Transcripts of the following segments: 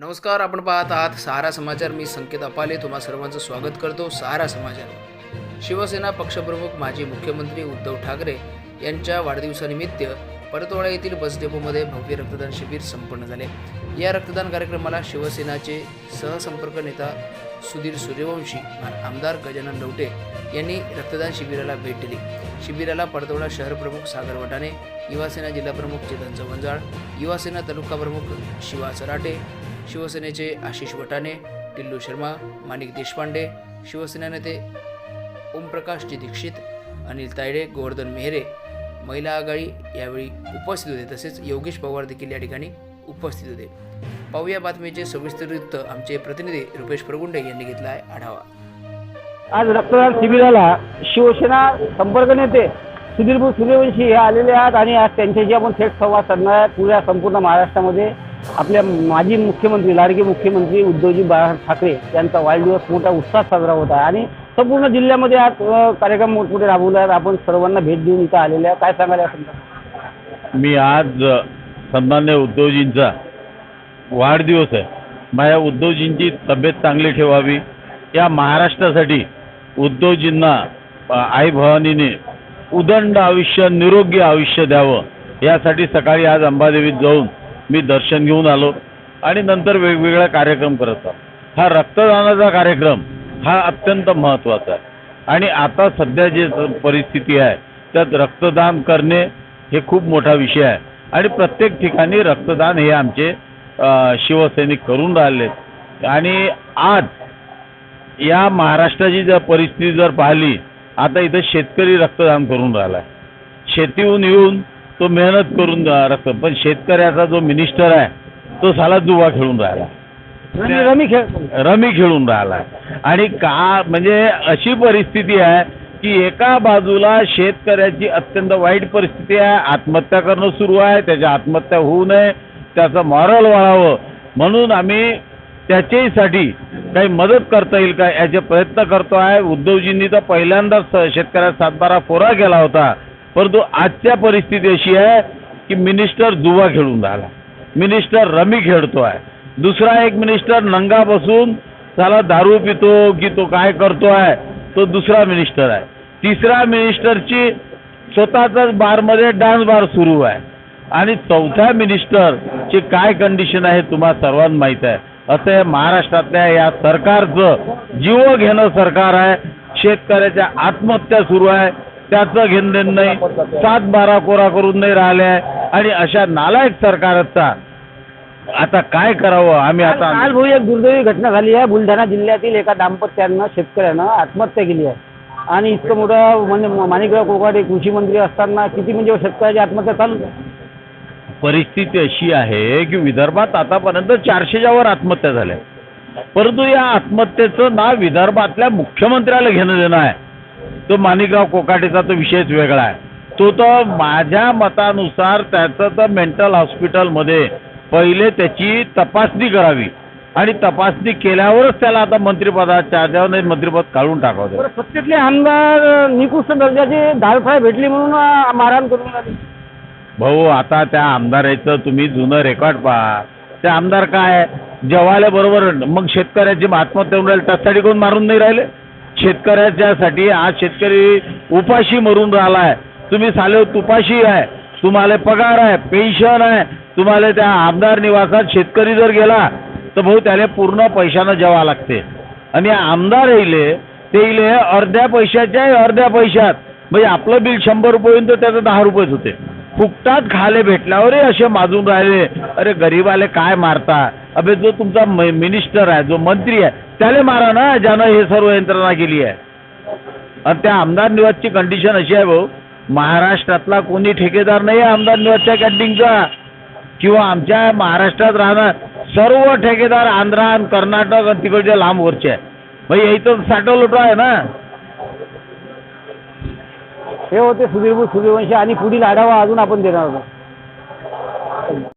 नमस्कार आपण पाहत आहात सहारा समाचार. मी संकेत अपाले. तुम्हा सर्वांचं स्वागत करतो सहारा समाचार. शिवसेना पक्षप्रमुख माजी मुख्यमंत्री उद्धव ठाकरे यांच्या वाढदिवसानिमित्त परतवाडा येथील बस डेपोमध्ये भव्य रक्तदान शिबिर संपन्न झाले. या रक्तदान कार्यक्रमाला शिवसेनाचे सहसंपर्क नेता सुधीर सूर्यवंशी आणि आमदार गजानन लवटे यांनी रक्तदान शिबिराला भेट दिली. शिबिराला परतवडा शहर प्रमुख सागर वटाणे युवासेना जिल्हाप्रमुख चेतन चव्हाणजाळ युवासेना तालुका प्रमुख शिवा सराटे शिवसेनेचे आशिष वटाणे टिल्लू शर्मा माणिक देशपांडे शिवसेना नेते ओमप्रकाशजी दीक्षित अनिल तायडे गोवर्धन मेहरे महिला आघाडी यावेळी उपस्थित होते. तसेच योगेश पवार देखील या ठिकाणी उपस्थित होते. पाहूया बातमीचे सविस्तर वृत्त आमचे प्रतिनिधी रुपेश प्रगुंडे यांनी घेतला आहे आढावा. आज रक्तदान शिबिराला शिवसेना संपर्क नेते सुधीर सूर्यवंशी हे आलेले आहेत आणि आज त्यांच्याशी आपण थेट संवाद साधणार आहे पुऱ्या संपूर्ण महाराष्ट्रामध्ये. आपल्या माजी मुख्यमंत्री लाडके मुख्यमंत्री उद्धवजी बाळासाहेब ठाकरे यांचा वाढदिवस मोठा उत्साहात साजरा होत आहे. आणि संपूर्ण जिल्ह्यामध्ये आज कार्यक्रम मोठमोठे राबवले आहेत. आपण सर्वांना भेट देऊन इथं आलेले आहे काय सांगायला समजा मी आज सन्मान्य उद्धवजींचा वाढदिवस आहे. माझ्या उद्धवजींची तब्येत चांगली ठेवावी. या महाराष्ट्रासाठी उद्धवजींना आई भवानीने उदंड आयुष्य निरोगी आयुष्य द्यावं. यासाठी सकाळी आज अंबादेवीत जाऊन मी दर्शन घेऊन आलो आणि नंतर वेगवेगळा कार्यक्रम करत आहोत हा रक्तदानाचा कार्यक्रम हा अत्यंत महत्त्वाचा आहे. आणि आता सध्या जे परिस्थिती आहे त्यात रक्तदान करणे हे खूप मोठा विषय आहे. आणि प्रत्येक ठिकाणी रक्तदान हे आमचे शिवसैनिक करून राहिले आणि आज या महाराष्ट्राची जर परिस्थिती जर पाहिली आता इथं शेतकरी रक्तदान करून राहिला आहे. शेतीहून येऊन तो मेहनत करून अ, रक्त पण शेतकऱ्याचा जो मिनिस्टर आहे तो साला जुवा खेळून राहिला. रमी खेळ रमी खेळून राहिला. आणि का म्हणजे अशी परिस्थिती आहे की एका बाजूला शेतकऱ्याची अत्यंत वाईट परिस्थिती आहे आत्महत्या करणं सुरू आहे त्याच्या आत्महत्या होऊ नये त्याचं मॉरल वाढावं. म्हणून आम्ही त्याच्याहीसाठी काही मदत करता येईल का याचे प्रयत्न करतो आहे उद्धवजींनी तर पहिल्यांदाच शेतकऱ्याचा सातबारा कोरा केला होता. परंतु आजच्या परिस्थिती अशी आहे की मिनिस्टर जुवा खेळून राहिला. मिनिस्टर रमी खेळतो आहे दुसरा एक मिनिस्टर नंगा बसून त्याला दारू पितो की तो काय करतो आहे तो दुसरा मिनिस्टर आहे. तिसरा मिनिस्टरची स्वतःचाच बारमध्ये डान्स बार सुरू आहे. आणि चौथ्या मिनिस्टरची काय कंडिशन आहे तुम्हा सर्वांना माहीत आहे. असं हे महाराष्ट्रातल्या या सरकारचं जीव घेणं सरकार आहे. शेतकऱ्याच्या आत्महत्या सुरू आहे. त्याचं घेणं देणं नाही. सात बारा कोरा करून नाही राहिले आहे. आणि अशा नालायक सरकारचा आता काय करावं? आम्ही काल आता भाऊ एक दुर्दैवी घटना झाली आहे. बुलढाणा जिल्ह्यातील एका दाम्पत्यानं शेतकऱ्यानं आत्महत्या केली आहे. आणि इतकं मोठं म्हणजे माणिकराव कोकाटे कृषी मंत्री असताना किती म्हणजे शेतकऱ्याची आत्महत्या चालू? परिस्थिती अशी आहे की विदर्भात आतापर्यंत चारशेच्या वर आत्महत्या झाल्या. परंतु या आत्महत्येचं नाव विदर्भातल्या मुख्यमंत्र्याला घेणं देणं आहे. तो माणिकराव कोकाटेचा तो विषयच वेगळा आहे. तो तर माझ्या मतानुसार त्याचं तर मेंटल हॉस्पिटलमध्ये पहिले त्याची तपासणी करावी. आणि तपासणी केल्यावरच त्याला आता मंत्रिपदाच्या चार्जावर मंत्रिपद काढून टाकावं. सत्तेतले आमदार निकृष्ट दर्जाचे दाळफाय भेटली म्हणून मारहाण करून भाऊ आता त्या आमदाराचं तुम्ही जुनं रेकॉर्ड पहा. ते आमदार काय? जेवायला बरोबर मग शेतकऱ्याची आत्महत्या होऊन राहिली त्यासाठी कोण मारून नाही राहिले? शेतकऱ्याच्यासाठी आज शेतकरी उपाशी मरून राहिला आहे तुम्ही साले तुपाशी आहे तुम्हाला पगार आहे पेन्शन आहे तुम्हाला त्या आमदार निवासात शेतकरी जर गेला तर भाऊ त्याला पूर्ण पैशानं जेवा लागते. आणि आमदार येईले ते येईले अर्ध्या पैशाच्या अर्ध्या पैशात. म्हणजे आपलं बिल शंभर रुपये होईल तर त्याचं दहा रुपयेच होते. फुकटात खाले भेटल्यावर असे माजून राहिले. अरे गरीबाले काय मारता? अबे जो तुमचा मिनिस्टर आहे जो मंत्री आहे त्याला मारा ना ज्यानं हे सर्व यंत्रणा केली आहे. आणि त्या आमदार निवासची कंडिशन अशी आहे भाऊ. महाराष्ट्रातला कोणी ठेकेदार नाही आहे आमदार निवासच्या कॅन्टीनचा किंवा आमच्या महाराष्ट्रात राहणार सर्व ठेकेदार आंध्र आणि कर्नाटक आणि तिकडच्या लांबवरचे आहे. मग यायचं साठव लोटो आहे ना? हे होते सुधीरभाऊ सूर्यवंशी आणि पुढील आढावा अजून आपण देणार आहोत.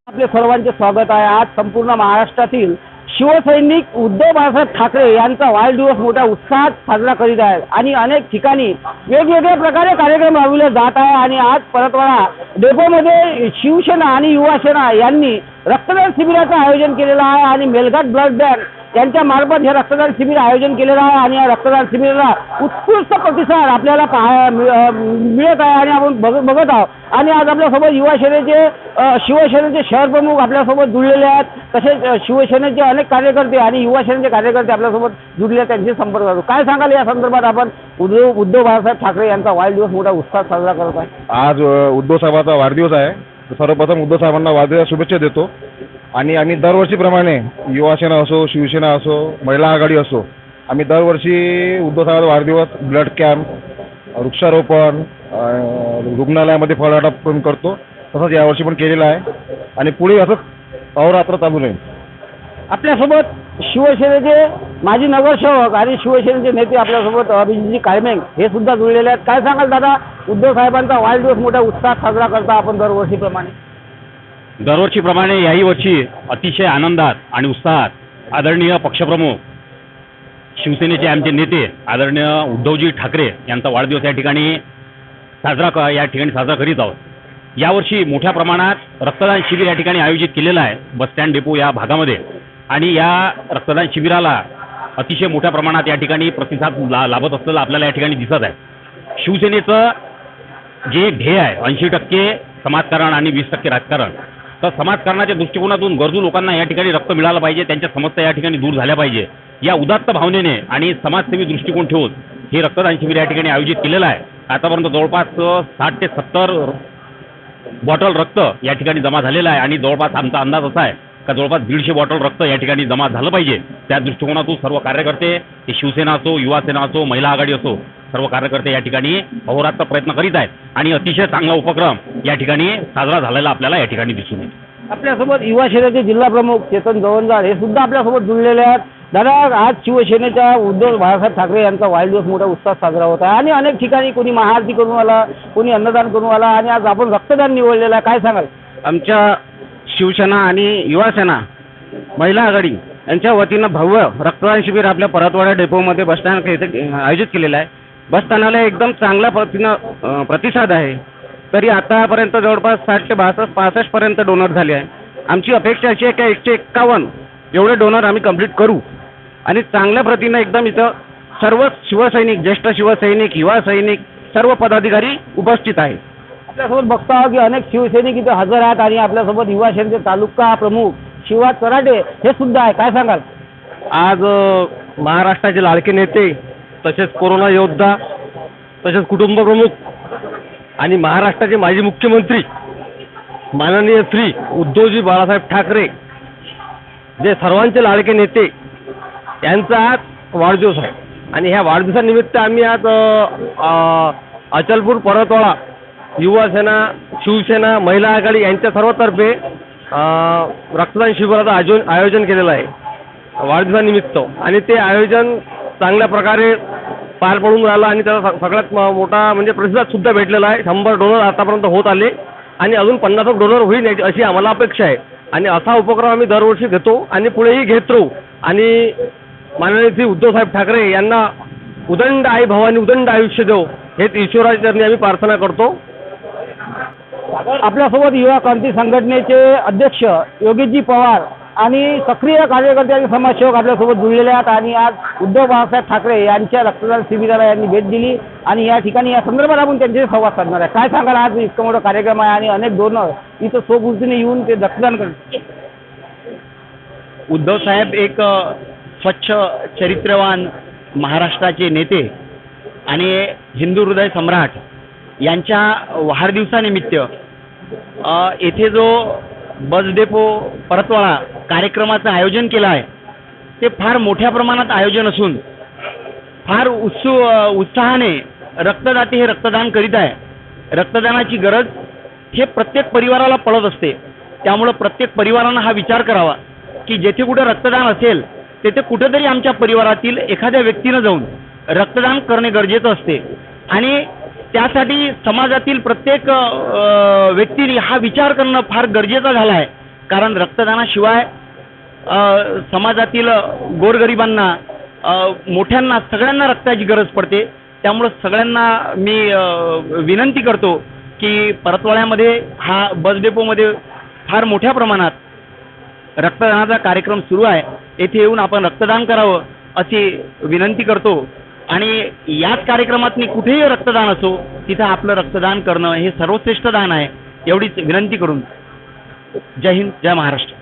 आपले सर्वांचे स्वागत आहे. आज संपूर्ण महाराष्ट्रातील शिवसैनिक उद्धव बाळासाहेब ठाकरे यांचा वाढदिवस मोठ्या उत्साहात साजरा करीत आहेत. आणि अनेक ठिकाणी वेगवेगळ्या प्रकारे कार्यक्रम राबविले जात आहे आणि आज परतवाडा डेपोमध्ये शिवसेना आणि युवासेना यांनी रक्तदान शिबिराचं आयोजन केलेलं आहे. आणि मेलघाट ब्लड बँक त्यांच्या मार्फत हे रक्तदान शिबिर आयोजन केलेलं आहे आणि या रक्तदान शिबिराला उत्कृष्ट प्रतिसाद आपल्याला पाहा मिळत आहे आणि आपण बघ बघत आहोत. आणि आज आपल्यासोबत युवा सेनेचे शिवसेनेचे शहर प्रमुख आपल्यासोबत जुळलेले आहेत. तसेच शिवसेनेचे अनेक कार्यकर्ते आणि युवा सेनेचे कार्यकर्ते आपल्यासोबत जुळले आहेत. त्यांचे संपर्क साधू. काय सांगाल या संदर्भात आपण? उद्धव उद्धव बाळासाहेब ठाकरे यांचा वाढदिवस मोठा उत्साहात साजरा करत आहे. आज उद्धव साहेबांचा वाढदिवस आहे. सर्वप्रथम उद्धव साहेबांना वाढदिवस शुभेच्छा देतो. आणि आम्ही दरवर्षीप्रमाणे युवासेना असो शिवसेना असो महिला आघाडी असो आम्ही दरवर्षी उद्धव साहेब वाढदिवस ब्लड कॅम्प वृक्षारोपण रुग्णालयामध्ये फळवाटप पण करतो. तसंच यावर्षी पण केलेलं आहे. आणि पुढे असंच अहोरात्र चालू राहील. आपल्यासोबत शिवसेनेचे माजी नगरसेवक आणि शिवसेनेचे नेते आपल्यासोबत अभिजितजी काळमेंग हे सुद्धा जुळलेले आहेत. काय सांगाल दादा? उद्धव साहेबांचा वाढदिवस मोठ्या उत्साहात साजरा करता आपण दरवर्षीप्रमाणे. दरवर्षीप्रमाणे याही वर्षी अतिशय आनंदात आणि उत्साहात आदरणीय पक्षप्रमुख शिवसेनेचे आमचे नेते आदरणीय उद्धवजी ठाकरे यांचा वाढदिवस या ठिकाणी साजरा क या ठिकाणी साजरा करीत आहोत. यावर्षी मोठ्या प्रमाणात रक्तदान शिबिर या ठिकाणी आयोजित केलेलं आहे बसस्टँड डेपो या भागामध्ये. आणि या रक्तदान शिबिराला अतिशय मोठ्या प्रमाणात या ठिकाणी प्रतिसाद ला लाभत असलेला आपल्याला या ठिकाणी दिसत आहे. शिवसेनेचं जे ध्येय आहे ऐंशी टक्के समाजकारण आणि वीस टक्के राजकारण तर समाजकारणाच्या दृष्टिकोनातून गरजू लोकांना या ठिकाणी रक्त मिळालं पाहिजे त्यांच्या समस्या या ठिकाणी दूर झाल्या पाहिजे. या उदात्त भावनेने आणि समाजसेवी दृष्टिकोन ठेवून हे रक्तदान शिबिर या ठिकाणी आयोजित केलेलं आहे. आतापर्यंत जवळपास साठ ते सत्तर बॉटल रक्त या ठिकाणी जमा झालेलं आहे आणि जवळपास आमचा अंदाज असा आहे का जवळपास दीडशे बॉटल रक्त या ठिकाणी जमा झालं पाहिजे. त्या दृष्टिकोनातून सर्व कार्यकर्ते शिवसेना असो युवासेना असो महिला आघाडी असो सर्व कार्यकर्ते या ठिकाणी अहोरात्र प्रयत्न करीत आहेत. आणि अतिशय चांगला उपक्रम या ठिकाणी साजरा झालेला आपल्याला या ठिकाणी दिसून येईल आपल्यासोबत युवा सेनेचे जिल्हा प्रमुख चेतन जवळदार हे सुद्धा आपल्यासोबत जुळलेले आहेत. दादा आज शिवसेनेच्या उद्धव बाळासाहेब ठाकरे यांचा वाढदिवस मोठ्या उत्साहात साजरा होत आहे. आणि अनेक ठिकाणी कोणी महाआरती करून आला कोणी अन्नदान करून आला आणि आज आपण रक्तदान निवडलेलं आहे. काय सांगाल? आमच्या शिवसेना आणि युवासेना महिला आघाडी यांच्या वतीनं भव्य रक्तदान शिबिर आपल्या परतवाडा डेपोमध्ये बसस्थानक इथे आयोजित केलेलं आहे. बसस्थानाला एकदम चांगल्या पद्धतीनं अं, प्रतिसाद आहे. तरी आतापर्यंत जवळपास साठ ते बासष्ट पासष्टपर्यंत डोनर झाले आहे. आमची अपेक्षा अशी आहे की एकशे एक्कावन्न एवढे डोनर आम्ही कंप्लीट करू. आणि चांगल्या प्रतीनं एकदम इथं सर्व शिवसैनिक ज्येष्ठ शिवसैनिक युवा सैनिक सर्व पदाधिकारी उपस्थित आहेत. आपल्यासोबत बघता आहोत की अनेक शिवसैनिक इथे हजर आहेत आणि आपल्यासोबत युवा सेनेचे तालुका प्रमुख शिवाज कराटे हे सुद्धा आहे काय सांगाल? आज महाराष्ट्राचे लाडके नेते तसेच कोरोना योद्धा तसेच कुटुंबप्रमुख आणि महाराष्ट्राचे माजी मुख्यमंत्री माननीय श्री उद्धवजी बाळासाहेब ठाकरे जे सर्वांचे लाडके नेते यांचा आज वाढदिवस आहे. आणि ह्या वाढदिवसानिमित्त आम्ही आज अचलपूर परतवाडा युवासेना शिवसेना महिला आघाडी यांच्या सर्वतर्फे रक्तदान शिबिराचं आयोजन आयोजन केलेलं आहे. वाढदिवसानिमित्त. आणि ते आयोजन चांगल्या प्रकारे पार पडून राहिला आणि त्याला सगळ्यात मोठा म्हणजे प्रतिसाद सुद्धा भेटलेला आहे. शंभर डोनर आतापर्यंत होत आले आणि अजून पन्नास डोनर होईल अशी आम्हाला अपेक्षा आहे. आणि असा उपक्रम आम्ही दरवर्षी घेतो आणि पुढेही घेत राहू. आणि माननीय श्री उद्धवसाहेब ठाकरे यांना उदंड आई भवानी उदंड आयुष्य देव हेच ईश्वराच्या आम्ही प्रार्थना करतो. आपल्यासोबत युवा क्रांती संघटनेचे अध्यक्ष योगीजी पवार आणि सक्रिय कार्यकर्ते आणि समाजसेवक आपल्यासोबत जुळलेले आहेत आणि आज उद्धव बाळासाहेब ठाकरे यांच्या रक्तदान शिबिराला यांनी भेट दिली आणि या ठिकाणी या संदर्भात आपण त्यांच्याशी संवाद साधणार आहे. काय सांगाल? आज इतकं मोठा कार्यक्रम आहे आणि अनेक डोनर इथं स्वपूर्तीने येऊन ते रक्तदान करतात उद्धव साहेब एक स्वच्छ चरित्रवान महाराष्ट्राचे नेते आणि हिंदू हृदय सम्राट यांच्या वाढदिवसानिमित्त येथे जो बस डेपो परतवाळा कार्यक्रमाचं आयोजन केलं आहे. ते फार मोठ्या प्रमाणात आयोजन असून फार उत्सु उत्साहाने रक्तदाते हे रक्तदान करीत आहे. रक्तदानाची गरज हे प्रत्येक परिवाराला पडत असते. त्यामुळं प्रत्येक परिवारानं हा विचार करावा की जेथे कुठं रक्तदान असेल तेथे कुठेतरी आमच्या परिवारातील एखाद्या व्यक्तीनं जाऊन रक्तदान करणे गरजेचं असते. आणि त्यासाठी समाजातील प्रत्येक व्यक्तीने हा विचार करणं फार गरजेचं झालं आहे. कारण रक्तदानाशिवाय समाजातील गोरगरिबांना मोठ्यांना सगळ्यांना रक्ताची गरज पडते. त्यामुळं सगळ्यांना मी विनंती करतो की परतवाड्यामध्ये हा बस डेपोमध्ये फार मोठ्या प्रमाणात रक्तदानाचा कार्यक्रम सुरू आहे. येथे येऊन आपण रक्तदान करावं अशी विनंती करतो. आणि याच कार्यक्रमात मी कुठेही रक्तदान असो तिथं आपलं रक्तदान करणं हे सर्वश्रेष्ठ दान आहे एवढीच विनंती करून. जय हिंद जय महाराष्ट्र.